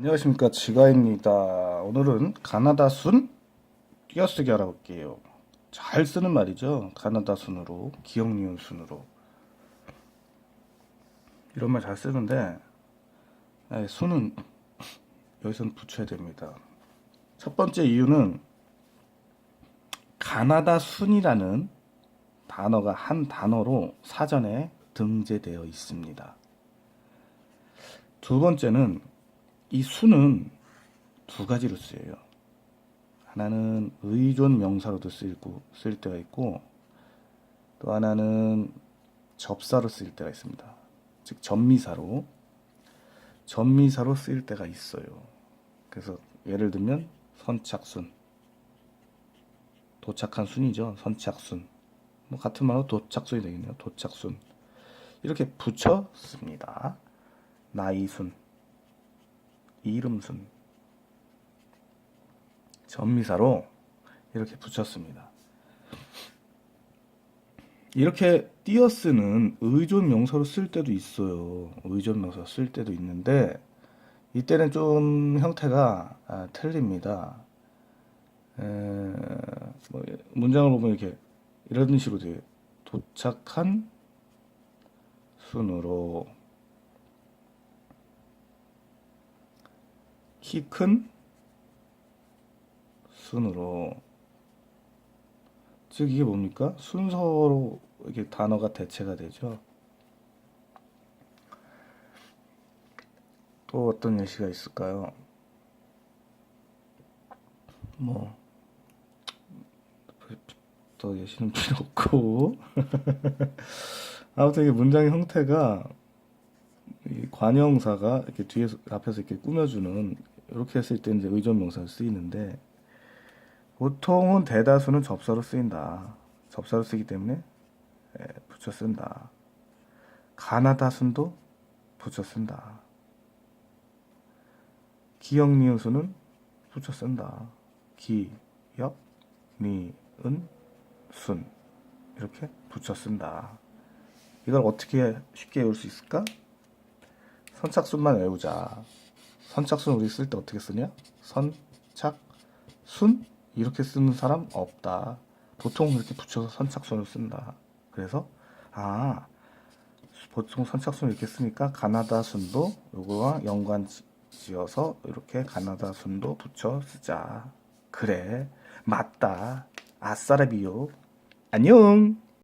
안녕하십니까. 지가입니다. 오늘은 가나다 순 띄어쓰기 알아볼게요. 잘 쓰는 말이죠. 가나다 순으로 기억 니은 순으로. 이런 말 잘 쓰는데 아, 순은 여기서는 붙여야 됩니다. 첫 번째 이유는 가나다 순이라는 단어가 한 단어로 사전에 등재되어 있습니다. 두 번째는 이 수는 두 가지로 쓰여요. 하나는 의존 명사로도 쓰이고 쓸 때가 있고 또 하나는 접사로 쓰일 때가 있습니다. 즉 전미사로 전미사로 쓰일 때가 있어요. 그래서 예를 들면 선착순 도착한 순이죠. 선착순 뭐 같은 말로 도착순이 되겠네요. 도착순 이렇게 붙여 씁니다. 나이순 이름순 전미사로 이렇게 붙였습니다. 이렇게 띄어쓰는 의존 명사로 쓸 때도 있어요. 의존 명사 쓸 때도 있는데 이때는 좀 형태가 아, 틀립니다. 에, 뭐, 문장을 보면 이렇게 이런 식으로 돼요. 도착한 순으로 키 큰 순으로 즉 이게 뭡니까? 순서로 이게 단어가 대체가 되죠. 또 어떤 예시가 있을까요? 뭐, 더 예시는 필요 없고. 아무튼 이게 문장의 형태가 이 관형사가 이렇게 뒤에서 앞에서 이렇게 꾸며주는 이렇게 했을 때 이제 의존 명사로 쓰이는데 보통은 대다수는 접사로 쓰인다. 접사로 쓰기 때문에 예, 붙여 쓴다. 가나다순도 붙여 쓴다. 기역 니은수는 붙여 쓴다. 기역 니은 순 이렇게 붙여 쓴다. 이걸 어떻게 쉽게 외울 수 있을까? 선착순만 외우자. 선착순 우리 쓸 때 어떻게 쓰냐? 선착순 이렇게 쓰는 사람 없다. 보통 이렇게 붙여서 선착순을 쓴다. 그래서 아 보통 선착순 이렇게 쓰니까 가나다 순도 요거와 연관 지- 지어서 이렇게 가나다 순도 붙여 쓰자. 그래 맞다. 아싸라비요. 안녕.